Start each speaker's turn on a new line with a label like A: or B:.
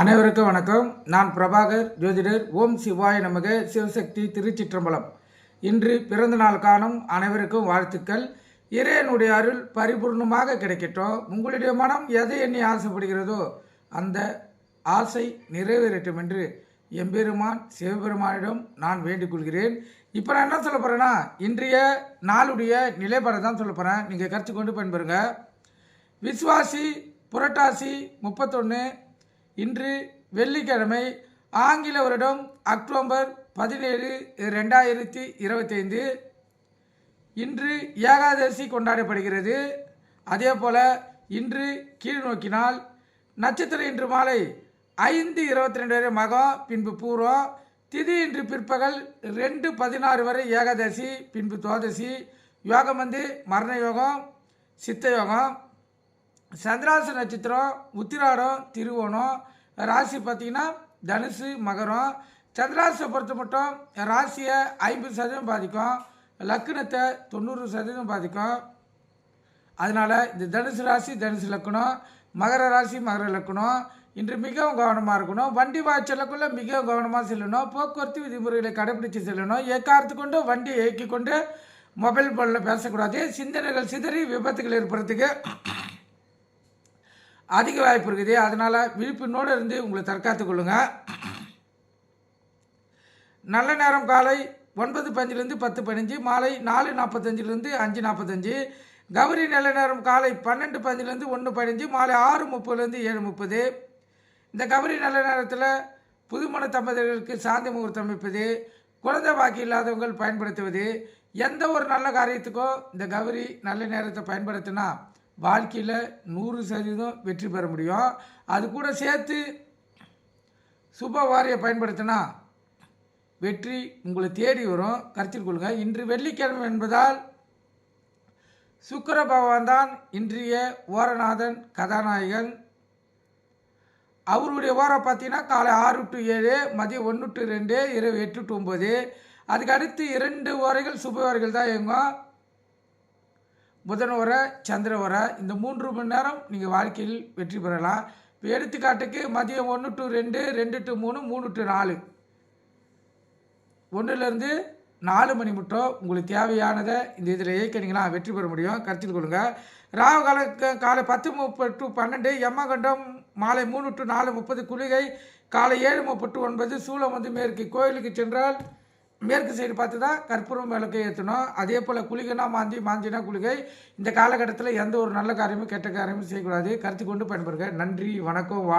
A: அனைவருக்கும் வணக்கம். நான் பிரபாகர் ஜோதிடர் ஓம் சிவாய நமக சிவசக்தி திருச்சிற்றம்பலம். இன்று பிறந்த நாள் காணும் அனைவருக்கும் வாழ்த்துக்கள். இறையனுடைய அருள் பரிபூர்ணமாக கிடைக்கட்டும். உங்களுடைய மனம் எதை எண்ணி ஆசைப்படுகிறதோ அந்த ஆசை நிறைவேறட்டும் என்று எம்பெருமான் சிவபெருமானிடம் நான் வேண்டிக் கொள்கிறேன் இப்போ நான் என்ன சொல்ல போகிறேன்னா இன்றைய நாளுடைய நிலைப்பாடை தான் சொல்ல போகிறேன் நீங்கள் கருத்து கொண்டு பயன்பெறுங்க. விஸ்வாசி புரட்டாசி முப்பத்தொன்று இன்று வெள்ளிக்கிழமை ஆங்கில வருடம் அக்டோபர் பதினேழு ரெண்டாயிரத்தி இருபத்தைந்து. இன்று ஏகாதசி கொண்டாடப்படுகிறது. அதே போல் இன்று கீழ் நோக்கினால் நட்சத்திரம் இன்று மாலை ஐந்து இருபத்தி ரெண்டு வரை மகம் பின்பு பூர்வம் திதி இன்று பிற்பகல் ரெண்டு பதினாறு வரை ஏகாதசி பின்பு துவாதசி யோகம் வந்து மரண யோகம் சித்த யோகம் சந்திராச நட்சத்திரம் உத்திராடம் திருவோணம் ராசி பார்த்தீங்கன்னா தனுசு மகரம். சந்திராசை பொறுத்த மட்டும் ராசியை ஐம்பது சதவீதம் பாதிக்கும். லக்னத்தை தொண்ணூறு சதவீதம் பாதிக்கும். அதனால் இந்த தனுசு ராசி தனுசு லக்கணம் மகர ராசி மகர லக்கணம் இன்று மிகவும் கவனமாக இருக்கணும். வண்டி வாய்ச்சலுக்குள்ளே மிகவும் கவனமாக செல்லணும். போக்குவரத்து விதிமுறைகளை கடைபிடித்து செல்லணும். ஏக்காரத்து கொண்டு வண்டியை இயக்கி கொண்டு மொபைல் ஃபோனில் பேசக்கூடாது. சிந்தனைகள் சிதறி விபத்துகள் ஏற்படுறதுக்கு அதிக வாய்ப்பு இருக்குது. அதனால் விழிப்புணோடு இருந்து உங்களை தற்காத்துக் கொள்ளுங்கள் நல்ல நேரம் காலை ஒன்பது பஞ்சிலேருந்து பத்து பதினஞ்சு மாலை நாலு நாற்பத்தஞ்சிலேருந்து அஞ்சு நாற்பத்தஞ்சு கௌரி நல்ல நேரம் காலை பன்னெண்டு பஞ்சிலேருந்து ஒன்று பதினஞ்சு மாலை ஆறு முப்பதுலேருந்து ஏழு முப்பது. இந்த கௌரி நல்ல நேரத்தில் புதுமண தம்பதிகளுக்கு சாந்தி முகூர்த்தம் அமைப்பது குழந்தை பாக்கி இல்லாதவங்கள் பயன்படுத்துவது எந்த ஒரு நல்ல காரியத்துக்கோ இந்த கௌரி நல்ல நேரத்தை பயன்படுத்தினா வாழ்க்கையில் நூறு சதவீதம் வெற்றி பெற முடியும். அது கூட சேர்த்து சுப வாரியை பயன்படுத்தினா வெற்றி உங்களை தேடி வரும். கருத்தில் கொள்ளுங்கள் இன்று வெள்ளிக்கிழமை என்பதால் சுக்கர பகவான் தான் இன்றைய ஓரநாதன் கதாநாயகன். அவருடைய ஓரம் பார்த்தீங்கன்னா காலை ஆறு டு ஏழு மதியம் ஒன்று டு ரெண்டு இரவு எட்டு டு ஒம்பது அதுக்கு அடுத்து இரண்டு ஓரைகள் சுப ஓரைகள் தான் இயங்கும். புதன் உரை சந்திர உரை இந்த மூன்று மணி நேரம் நீங்கள் வாழ்க்கையில் வெற்றி பெறலாம். இப்போ எடுத்துக்காட்டுக்கு மதியம் ஒன்று டு ரெண்டு ரெண்டு டு மூணு மூணு டு நாலு. ஒன்றுலேருந்து நாலு மணி மட்டும் உங்களுக்கு தேவையானதை இந்த இதில் இயக்கினீங்கன்னா வெற்றி பெற முடியும். கருத்தில் கொள்ளுங்கள் ராகு கால காலை பத்து முப்பது டு பன்னெண்டு எம்மகண்டம் மாலை மூணு டு நாலு முப்பது குளிகை காலை ஏழு முப்பது டு ஒன்பது சூளம் வந்து மேற்கு கோயிலுக்கு சென்றால் மேற்கு சைடு பார்த்து தான் கற்பூரம் விளக்கு ஏற்றணும் அதே போல் குளிகைனா மாந்தி மாந்தினா குளிகை. இந்த காலகட்டத்தில் எந்த ஒரு நல்ல காரியமும் கெட்ட காரியமும் செய்யக்கூடாது. கருத்து கொண்டு பயன்படுங்க நன்றி வணக்கம் வா